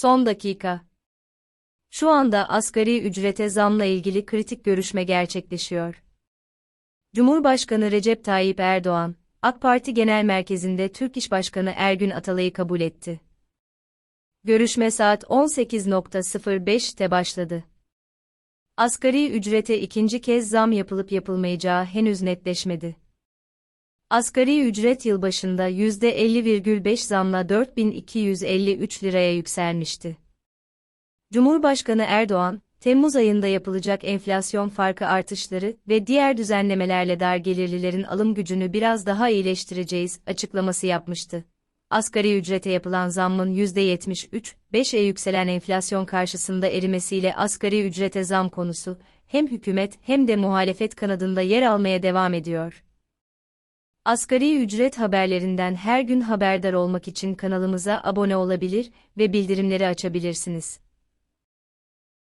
Son dakika. Şu anda asgari ücrete zamla ilgili kritik görüşme gerçekleşiyor. Cumhurbaşkanı Recep Tayyip Erdoğan, AK Parti Genel Merkezi'nde Türk İş Başkanı Ergün Atalay'ı kabul etti. Görüşme saat 18.05'te başladı. Asgari ücrete ikinci kez zam yapılıp yapılmayacağı henüz netleşmedi. Asgari ücret yılbaşında %50,5 zamla 4253 liraya yükselmişti. Cumhurbaşkanı Erdoğan, Temmuz ayında yapılacak enflasyon farkı artışları ve diğer düzenlemelerle dar gelirlilerin alım gücünü biraz daha iyileştireceğiz açıklaması yapmıştı. Asgari ücrete yapılan zammın %73,5'e yükselen enflasyon karşısında erimesiyle asgari ücrete zam konusu, hem hükümet hem de muhalefet kanadında yer almaya devam ediyor. Asgari ücret haberlerinden her gün haberdar olmak için kanalımıza abone olabilir ve bildirimleri açabilirsiniz.